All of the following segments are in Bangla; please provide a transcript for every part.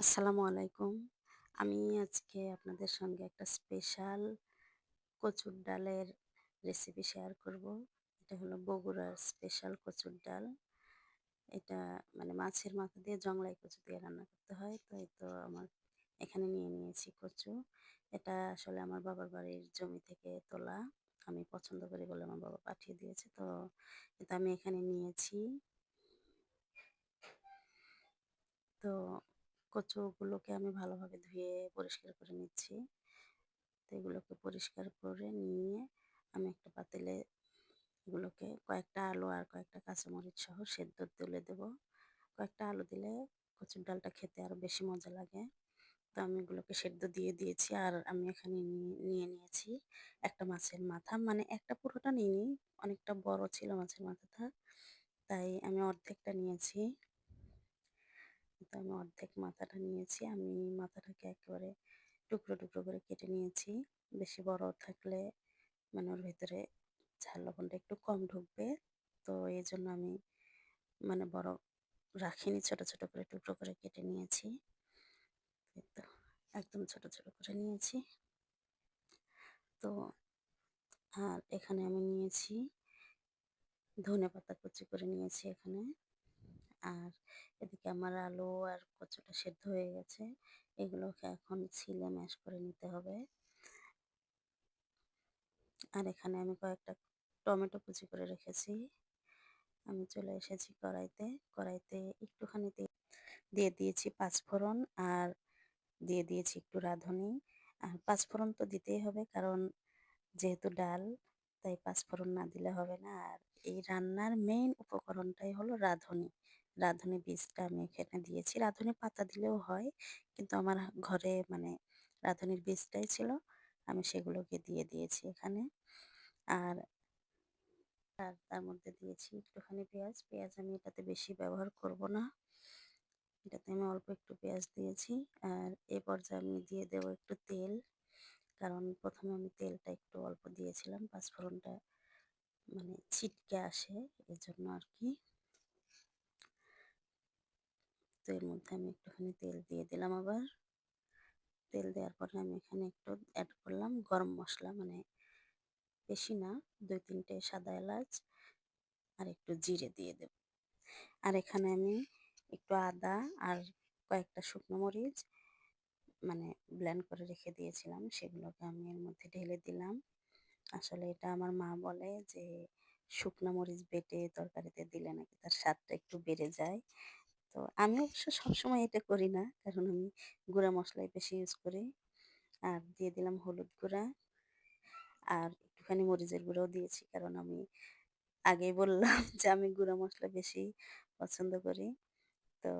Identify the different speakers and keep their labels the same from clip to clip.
Speaker 1: আসসালামু আলাইকুম। আমি আজকে আপনাদের সঙ্গে একটা স্পেশাল কচুর ডালের রেসিপি শেয়ার করব। এটা হলো বগুড়ার স্পেশাল কচুর ডাল। এটা মানে মাছের মাথা দিয়ে জংলাই কচু দিয়ে রান্না করতে হয়। তো এই তো আমার এখানে নিয়ে নিয়েছি কচু। এটা আসলে আমার বাবার বাড়ির জমি থেকে তোলা। আমি পছন্দ করি বলে আমার বাবা পাঠিয়ে দিয়েছে। তো এটা আমি এখানে নিয়েছি। তো কচুগুলোকে আমি ভালোভাবে ধুয়ে পরিষ্কার করে নিচ্ছি। তো এগুলোকে পরিষ্কার করে নিয়ে আমি একটা পাতিলে এগুলোকে কয়েকটা আলু আর কয়েকটা কাঁচামরিচ সহ সেদ্ধ তুলে দেব। কয়েকটা আলু দিলে কচুর ডালটা খেতে আরও বেশি মজা লাগে। তো আমি এগুলোকে সেদ্ধ দিয়ে দিয়েছি আর আমি এখানে নিয়ে নিয়েছি একটা মাছের মাথা মানে একটা পুরোটা নিইনি, অনেকটা বড় ছিল মাছের মাথাটা তাই আমি অর্ধেকটা নিয়েছি তো আমি অর্ধেক মাথাটা নিয়েছি। আমি মাথাটাকে একেবারে টুকরো টুকরো করে কেটে নিয়েছি। বেশি বড় থাকলে মানে ওর ভেতরে ঝাল লবণটা একটু কম ঢুকবে। তো এই জন্য আমি মানে বড় রাখিনি, ছোট ছোট করে টুকরো করে কেটে নিয়েছি। তো, একদম ছোট ছোট করে নিয়েছি। তো আর এখানে আমি নিয়েছি ধনে পাতা কুচি করে নিয়েছি এখানে। আর এদিকে আমার আলু আর কচুটা সেদ্ধ হয়ে গেছে। এগুলোকে এখন ছিলে ম্যাশ করে নিতে হবে। আর এখানে আমি কয়েকটা টমেটো কুচি করে রেখেছি। আমি চলে এসেছি কড়াইতে। কড়াইতে একটুখানি দিয়ে দিয়েছি পাঁচফোড়ন আর দিয়ে দিয়েছি একটু রাঁধুনি। আর পাঁচফোড়ন তো দিতেই হবে কারণ যেহেতু ডাল, তাই পাঁচফোড়ন না দিলে হবে না। আর এই রান্নার মেইন উপকরণটাই হলো রাঁধুনি। রাঁধুনি বীজটা আমি এখানে দিয়েছি। রাঁধুনি পাতা দিলেও হয়, কিন্তু আমার ঘরে মানে রাঁধুনির বীজটাই ছিল, আমি সেগুলোকে দিয়ে দিয়েছি এখানে। আর আর তার মধ্যে দিয়েছি একটুখানি পেঁয়াজ। পেঁয়াজ আমি এটাতে বেশি ব্যবহার করব না। এটাতে আমি অল্প একটু পেঁয়াজ দিয়েছি। আর এ পর্যায়ে আমি দিয়ে দেবো একটু তেল, কারণ প্রথমে আমি তেলটা একটু অল্প দিয়েছিলাম। পাঁচফোড়নটা মানে ছিটকে আসে এই জন্য আর কি তো এর মধ্যে আমি একটুখানি তেল দিয়ে দিলাম আবার। তেল দেওয়ার পরে আমি এখানে একটু অ্যাড করলাম গরম মশলা মানে বেশি না, দুই তিনটে সাদা এলাচ আর একটু জিরে দিয়ে দেব। আর এখানে আমি একটু আদা আর কয়েকটা শুকনো মরিচ মানে ব্ল্যান্ড করে রেখে দিয়েছিলাম, সেগুলোকে আমি এর মধ্যে ঢেলে দিলাম। আসলে এটা আমার মা বলে যে, শুকনো মরিচ বেটে তরকারিতে দিলে নাকি তার স্বাদটা একটু বেড়ে যায়। তো আমি অবশ্য সবসময় এটা করি না। কারণ আমি গুঁড়া মশলাই বেশি ইউজ করি। আর দিয়ে দিলাম হলুদ গুঁড়া। আর একটুখানি মরিচের গুঁড়াও দিয়েছি। কারণ আমি আগেই বললাম যে আমি গুঁড়া মশলা বেশি পছন্দ করি। তো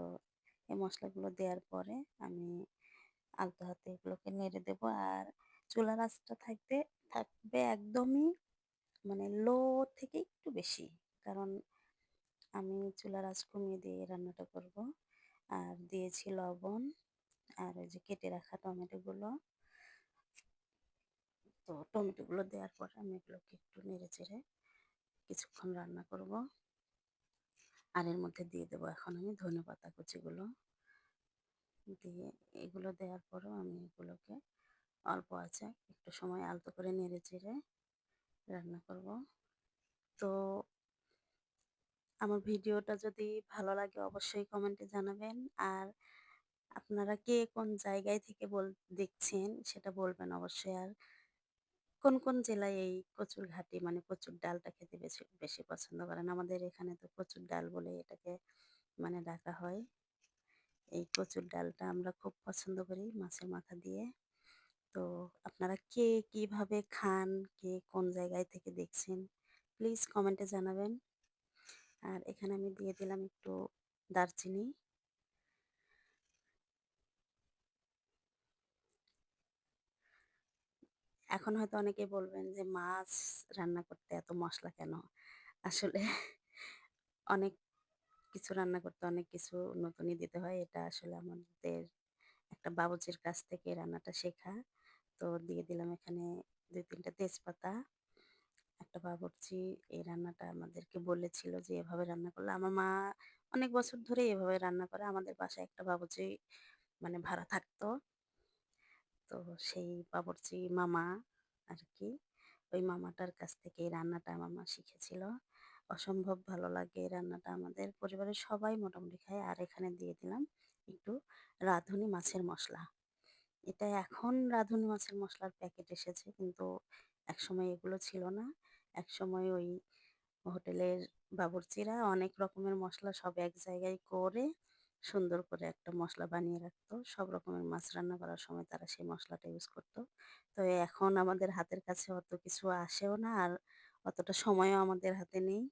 Speaker 1: এই মশলাগুলো দেওয়ার পরে আমি আলতো হাতে এগুলোকে নেড়ে দেবো। আর চুলার আঁচটা থাকবে থাকবে একদমই মানে লো থেকে একটু বেশি। কারণ আমি চুলার আঁচ কমিয়ে দিয়ে রান্নাটা করব। আর দিয়েছি লবণ, আর ওই যে কেটে রাখা টমেটোগুলো। তো টমেটোগুলো দেওয়ার পর আমি এগুলোকে একটু নেড়ে চেড়ে কিছুক্ষণ রান্না করব। আর এর মধ্যে দিয়ে দেবো এখন আমি ধনে পাতা কুচিগুলো। দিয়ে এগুলো দেওয়ার পরেও আমি এগুলোকে অল্প আছে একটু সময় আলতো করে নেড়ে চেড়ে রান্না করব। তো আমার ভিডিওটা যদি ভালো লাগে অবশ্যই কমেন্টে জানাবেন। আর আপনারা কে কোন জায়গায় থেকে বল, দেখছেন সেটা বলবেন অবশ্যই। আর কোন কোন জেলায় এই কচুর ঘাটি মানে কচুর ডালটা খেতে বেশি বেশি পছন্দ করেন? আমাদের এখানে তো কচুর ডাল বলে এটাকে মানে ডাকা হয়। এই কচুর ডালটা আমরা খুব পছন্দ করি মাছের মাথা দিয়ে। তো আপনারা কে কীভাবে খান, কে কোন জায়গায় থেকে দেখছেন প্লিজ কমেন্টে জানাবেন। আর এখানে আমি দিয়ে দিলাম একটু দারচিনি। এখন হয়তো অনেকে বলবেন যে, মাছ রান্না করতে এত মশলা কেন? আসলে অনেক কিছু রান্না করতে অনেক কিছু নতুনই দিতে হয়। এটা আসলে আমাদের একটা বাবুচির কাছ থেকে রান্নাটা শেখা। তো দিয়ে দিলাম এখানে দুই তিনটা তেজপাতা। একটা বাবুর্চি এই রান্নাটা আমাদেরকে বলেছিল যে, এভাবে রান্না করলে। আমার মা অনেক বছর ধরে এভাবে রান্না করে। আমাদের বাসায় একটা বাবুর্চি মানে ভাড়া থাকতো। তো সেই বাবুর্চি মামা আর কি ওই মামাটার কাছ থেকে এই রান্নাটা আমার মা শিখেছিল। অসম্ভব ভালো লাগে এই রান্নাটা আমাদের। পরিবারের সবাই মোটামুটি খায়। আর এখানে দিয়ে দিলাম একটু রাঁধুনি মাছের মশলা। এটা এখন রাঁধুনি মাছের মশলার প্যাকেট এসেছে, কিন্তু একসময় এগুলো ছিল না। একসময় ওই হোটেলের বাবুর্চিরা অনেক রকমের মশলা সব এক জায়গায় করে সুন্দর করে একটা মশলা বানিয়ে রাখতো। সব রকমের মাছ রান্না করার সময় তারা সেই মশলাটা ইউজ করতো। তো এখন আমাদের হাতের কাছে অত কিছু আসেও না আর অতটা সময়ও আমাদের হাতে নেই।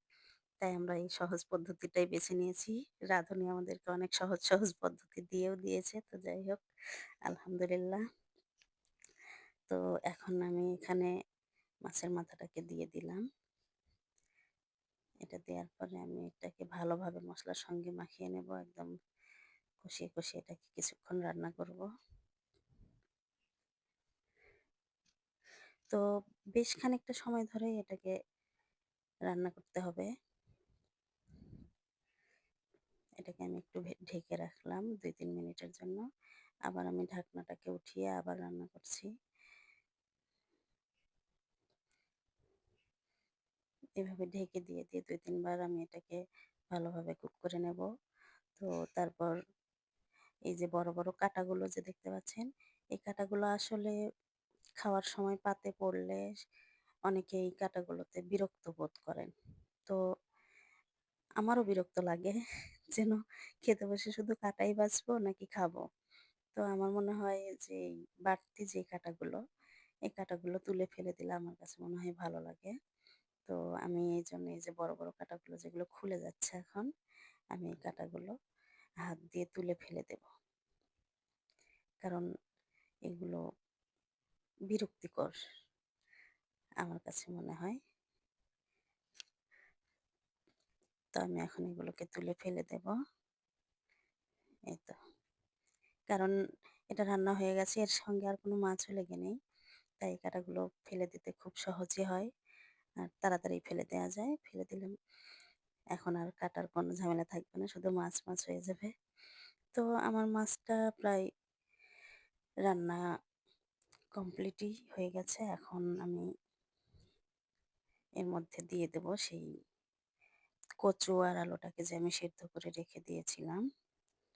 Speaker 1: তাই আমরা এই সহজ পদ্ধতিটাই বেছে নিয়েছি। রাঁধুনি আমাদেরকে অনেক সহজ সহজ পদ্ধতি দিয়েও দিয়েছে। তো যাই হোক, আলহামদুলিল্লাহ। তো এখন আমি এখানে মাছের মাথাটাকে দিয়ে দিলাম। এটা দেওয়ার পরে আমি এটাকে ভালোভাবে মশলার সঙ্গে মাখিয়ে নেব, একদম কষিয়ে কষিয়ে এটাকে কিছুক্ষণ রান্না করব। তো বেশ খানিকটা সময় ধরে এটাকে রান্না করতে হবে। এটাকে আমি একটু ঢেকে রাখলাম দুই তিন মিনিটের জন্য। আবার আমি ঢাকনাটাকে উঠিয়ে আবার রান্না করছি। এভাবে ঢেকে দিয়ে দিয়ে দুই তিনবার আমি এটাকে ভালোভাবে কুক করে নেব। তো তারপর এই যে বড় বড় কাটাগুলো যে দেখতে পাচ্ছেন, এই কাটাগুলো আসলে খাওয়ার সময় পাতে পড়লে অনেকে এই কাটাগুলোতে বিরক্ত বোধ করেন। তো আমারও বিরক্ত লাগে যেন খেতে বসে শুধু কাটাই বাঁচবো নাকি খাব। তো আমার মনে হয় যে বাড়তি যে কাটাগুলো, এই কাটাগুলো তুলে ফেলে দিলে আমার কাছে মনে হয় ভালো লাগে। তো আমি এই জন্য এই যে বড় বড় কাঁটাগুলো যেগুলো খুলে যাচ্ছে এখন, আমি এই কাঁটাগুলো হাত দিয়ে তুলে ফেলে দেব। কারণ এগুলো বিরক্তিকর আমার কাছে মনে হয়। তো আমি এখন এগুলোকে তুলে ফেলে দেব। এই তো কারণ এটা রান্না হয়ে গেছে, এর সঙ্গে আর কোনো মাছও লেগে নেই, তাই কাঁটাগুলো ফেলে দিতে খুব সহজই হয়। আর তাড়াতাড়ি ফেলে দেওয়া যায়। ফেলে দিলাম এখন আর কাটার কোনো ঝামেলা থাকবে না, শুধু মাছ মাছ হয়ে যাবে। তো আমার মাছটা প্রায় রান্না কমপ্লিটই হয়ে গেছে। এখন আমি এর মধ্যে দিয়ে দেব সেই কচু আর আলুটাকে যে আমি সেদ্ধ করে রেখে দিয়েছিলাম।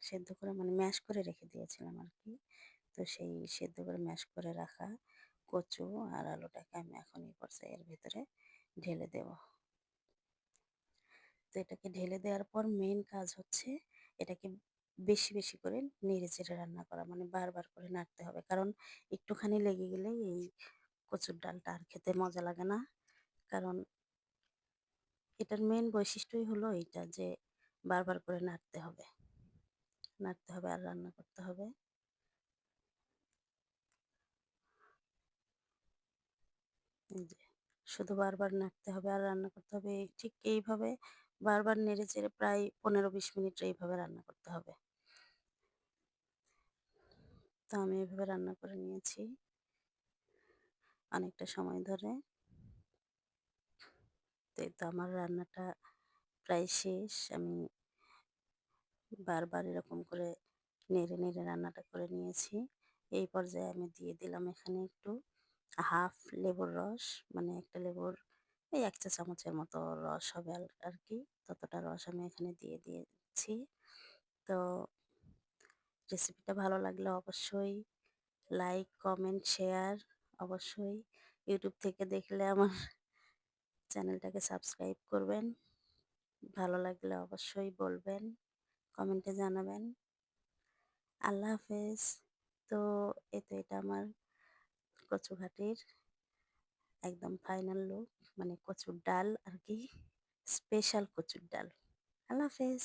Speaker 1: সেদ্ধ করে মানে ম্যাশ করে রেখে দিয়েছিলাম আর কি। তো সেই সেদ্ধ করে ম্যাশ করে রাখা কচু আর আলুটাকে আমি এখন এই পর্যায়ের ভিতরে ঢেলে দেব। তো এটাকে ঢেলে দেওয়ার পর মেন কাজ হচ্ছে এটাকে বেশি বেশি করে নেড়ে চেড়ে রান্না করা মানে বারবার করে নাড়তে হবে। কারণ একটুখানি লেগে গেলে এই কচুর ডালটা আর খেতে মজা লাগে না। কারণ এটার মেন বৈশিষ্ট্যই হলো এইটা যে বারবার করে নাড়তে হবে। নাড়তে হবে আর রান্না করতে হবে। শুধু বারবার নাড়তে হবে আর রান্না করতে হবে। ঠিক এইভাবে বারবার নেড়ে চেড়ে প্রায় পনেরো বিশ মিনিট এইভাবে রান্না করতে হবে। তো আমি এভাবে রান্না করে নিয়েছি অনেকটা সময় ধরে। তো তো আমার রান্নাটা প্রায় শেষ। আমি বারবার এরকম করে নেড়ে নেড়ে রান্নাটা করে নিয়েছি। এই পর্যায়ে আমি দিয়ে দিলাম এখানে একটু। হাফ লেবুর রস মানে একটা লেবুর, এই এক চা চামচের মতো রস হবে আর কি ততটা রস আমি এখানে দিয়ে দিয়েছি। তো রেসিপিটা ভালো লাগলে অবশ্যই লাইক, কমেন্ট, শেয়ার অবশ্যই। ইউটিউব থেকে দেখলে আমার চ্যানেলটাকে সাবস্ক্রাইব করবেন। ভালো লাগলে অবশ্যই বলবেন, কমেন্টে জানাবেন। আল্লাহ হাফেজ। তো এতে এটা আমার কচুঘাটির একদম ফাইনাল লুক মানে কচুর ডাল আর কি স্পেশাল কচুর ডাল। আল্লাহ হাফেজ।